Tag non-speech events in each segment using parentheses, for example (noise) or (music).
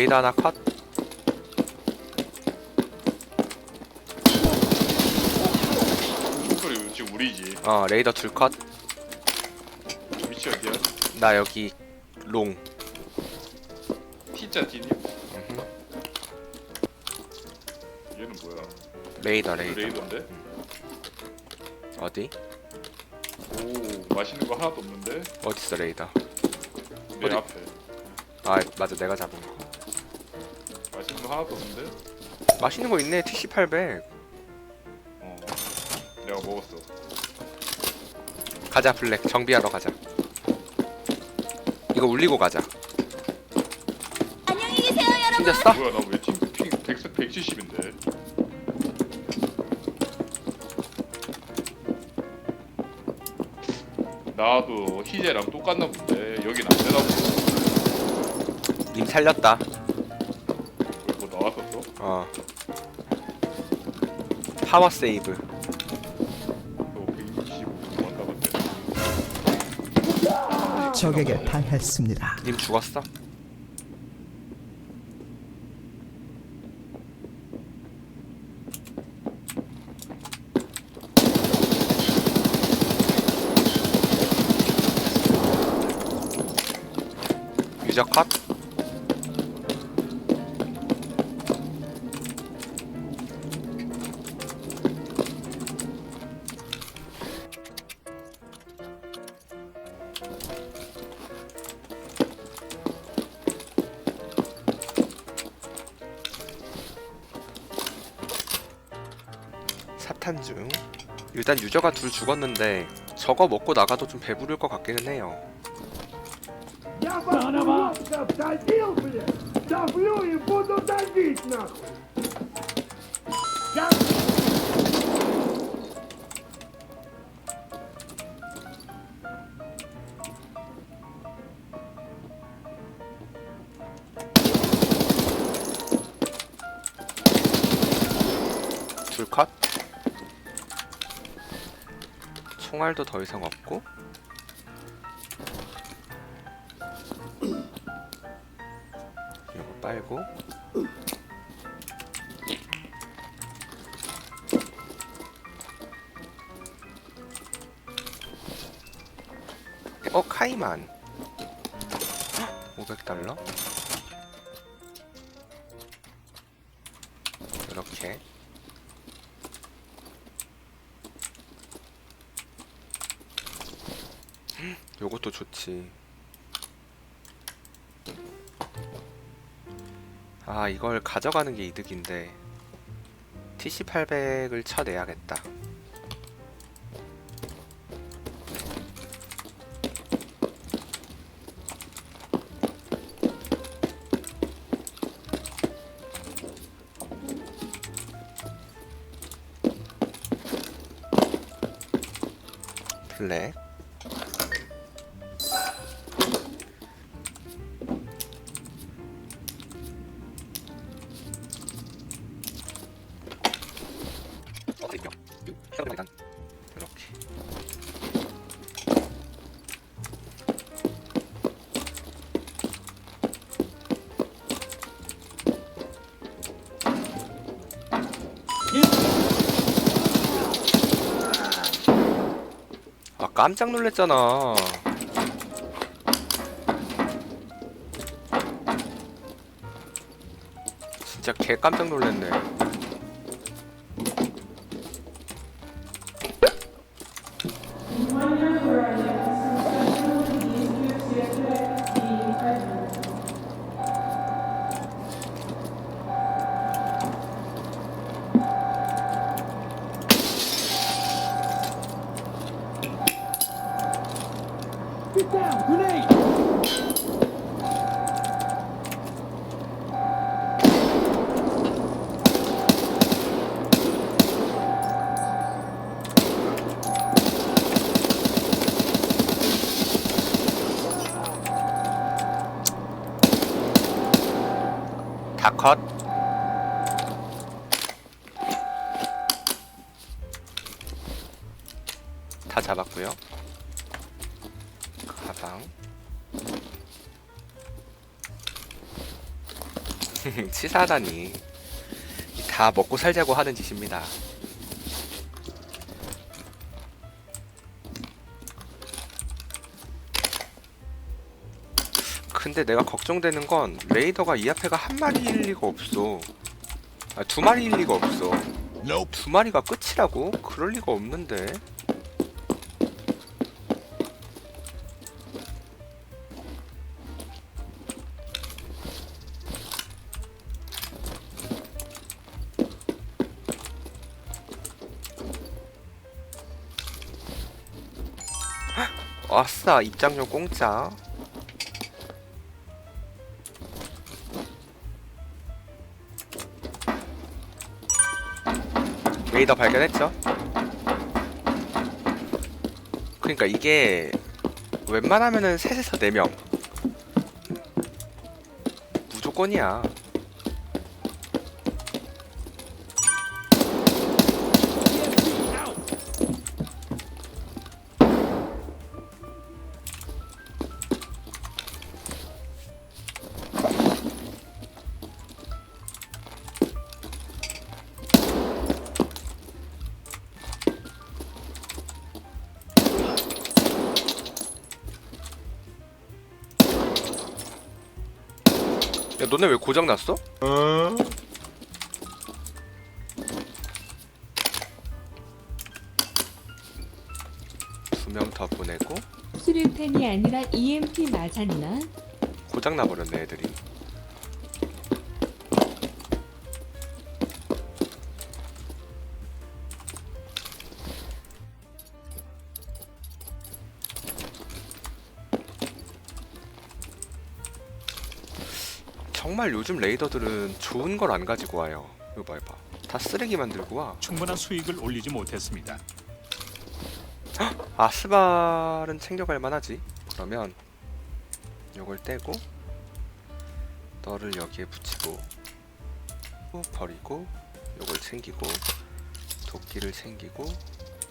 레이더 하나 컷. 총소리 지금 우리지. 어 레이더 둘 컷. 위치 어디야? 나 여기 롱. T자 D님? 얘는 뭐야? 레이더 그 레이더. 레이더인데? 어디? 오 맛있는 거 하나도 없는데? 어딨어 레이더? 내 어디? 앞에 아 맞아 내가 잡은 거. 맛있는 거 하나도 없는데? 맛있는 거 있네 TC800. 어 내가 먹었어 가자 블랙 정비하러 가자. 이거 울리고 가자. 안녕히 계세요, 여러분. 생겼어? 뭐야 나왜 핑핑 100, 170인데 나도 희재랑 똑같나 본데 여긴 안 되나 보네 님 살렸다. 파워 세이브. 또 125 왔다 갔네 적에게 당했습니다. 님 죽었어? 유저 컷? 일단 유저가 둘 죽었는데 저거 먹고 나가도 좀 배부를 것 같기는 해요. 둘 컷? 총알도 더 이상 없고. 이거 빨고. 어 카이만 500달러 이렇게 요것도 좋지. 아, 이걸 가져가는 게 이득인데. TC800을 쳐내야겠다. 블랙. 깜짝 놀랐잖아. 진짜 개 깜짝 놀랐네. 다 잡았고요. 가방. (laughs) 치사하다니. 다 먹고 살자고 하는 짓입니다. 근데 내가 걱정되는 건 레이더가 이 앞에가 한 마리일 리가 없어. 아, 두 마리일 리가 없어. 두 마리가 끝이라고? 그럴 리가 없는데 아싸 입장료 공짜. 레이더 발견했죠? 그러니까 이게 웬만하면은 셋에서 네 명. 무조건이야 야 너네 왜 고장 났어? 두 명 더 보내고 수류탄이 아니라 EMP 맞았나? 고장 나버렸네 애들이. 정말 요즘 레이더들은 좋은 걸 안 가지고 와요. 이거 봐, 이거 봐. 다 쓰레기 만 들고 와. 충분한 수익을 올리지 못했습니다. 아 스발은 챙겨갈 만하지 그러면 요걸 떼고 너를 여기에 붙이고 또 버리고 요걸 챙기고 도끼를 챙기고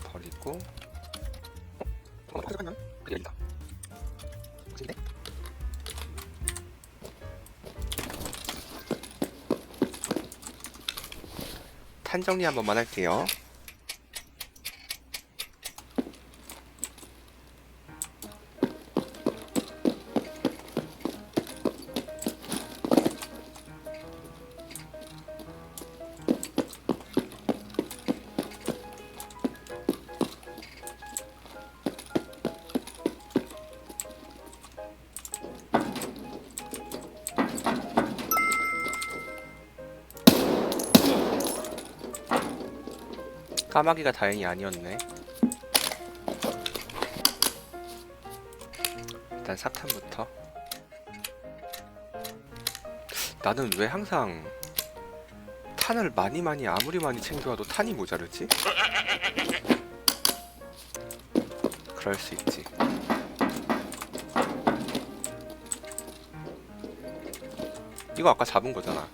버리고 어? 어 여기다 어딘데? 탄 정리 한 번만 할게요 까마귀가 다행히 아니었네. 일단 사탄부터. 나는 왜 항상 탄을 많이 많이 아무리 많이 챙겨와도 탄이 모자르지? 그럴 수 있지. 이거 아까 잡은 거잖아.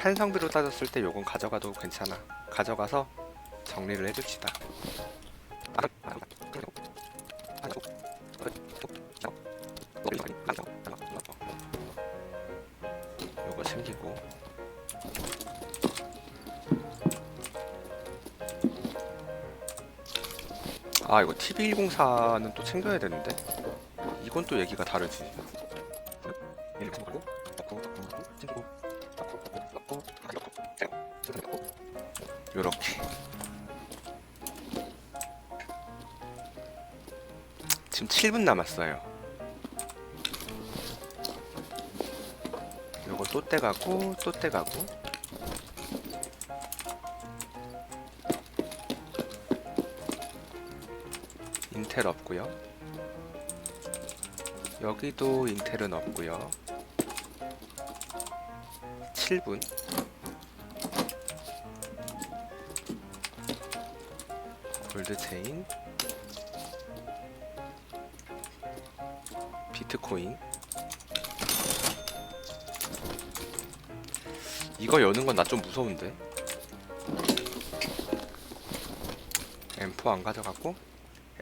한성비로 따졌을 때 요건 가져가도 괜찮아. 가져가서 정리를 해줍시다. 요거 챙기고 아 이거 TV104는 또 챙겨야 되는데 이건 또 얘기가 다르지 7분 남았어요. 요거 또 떼가고 또 떼가고. 인텔 없고요. 여기도 인텔은 없고요. 7분. 골드 체인 비트코인. 이거 여는 건 나 좀 무서운데? M4 안 가져갔고?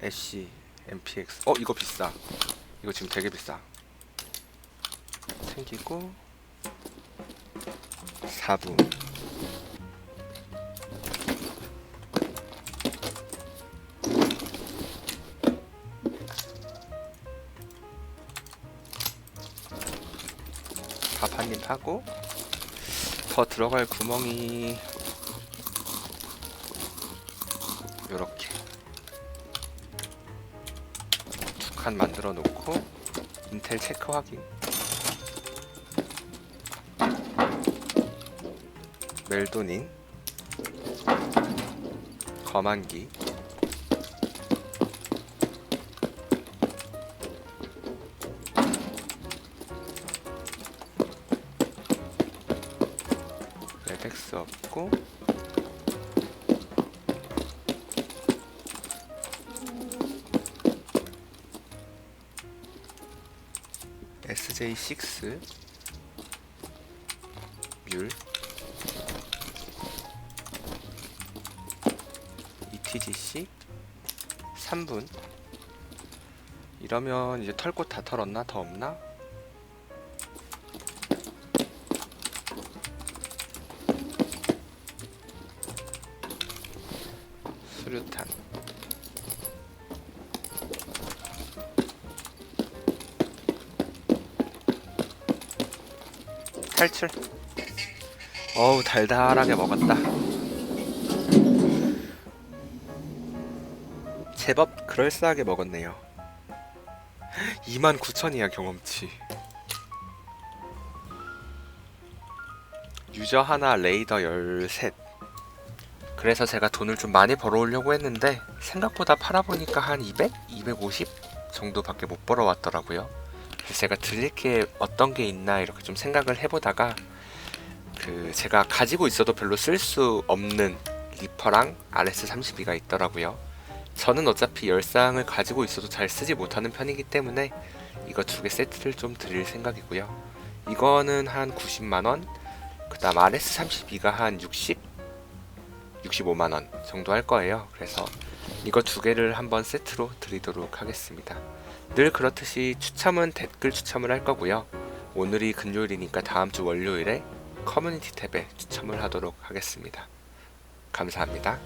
애쉬 MPX 어 이거 비싸. 이거 지금 되게 비싸. 챙기고. 4분 밥 한 입 하고 더 들어갈 구멍이 요렇게. 두 칸 만들어 놓고 인텔 체크 확인. 멜도닌. 검안기 없고 SJ6 뮬 ETGC 3분 이러면 이제 털곳다 털었나? 더 없나? 탈출. 어우 달달하게 먹었다. 제법 그럴싸하게 먹었네요. 29,000이야 경험치. 유저 하나 레이더 13 그래서 제가 돈을 좀 많이 벌어오려고 했는데 생각보다 팔아보니까 한 200? 250 정도밖에 못 벌어왔더라고요 제가 드릴 게 어떤 게 있나 이렇게 좀 생각을 해보다가 그 제가 가지고 있어도 별로 쓸 수 없는 리퍼랑 RS32가 있더라고요. 저는 어차피 열상을 가지고 있어도 잘 쓰지 못하는 편이기 때문에 이거 두 개 세트를 좀 드릴 생각이고요. 이거는 한 90만원 그 다음 RS32가 한 60? 65만원 정도 할 거예요. 그래서 이거 두 개를 한번 세트로 드리도록 하겠습니다 늘 그렇듯이 추첨은 댓글 추첨을 할 거고요. 오늘이 금요일이니까 다음 주 월요일에 커뮤니티 탭에 추첨을 하도록 하겠습니다. 감사합니다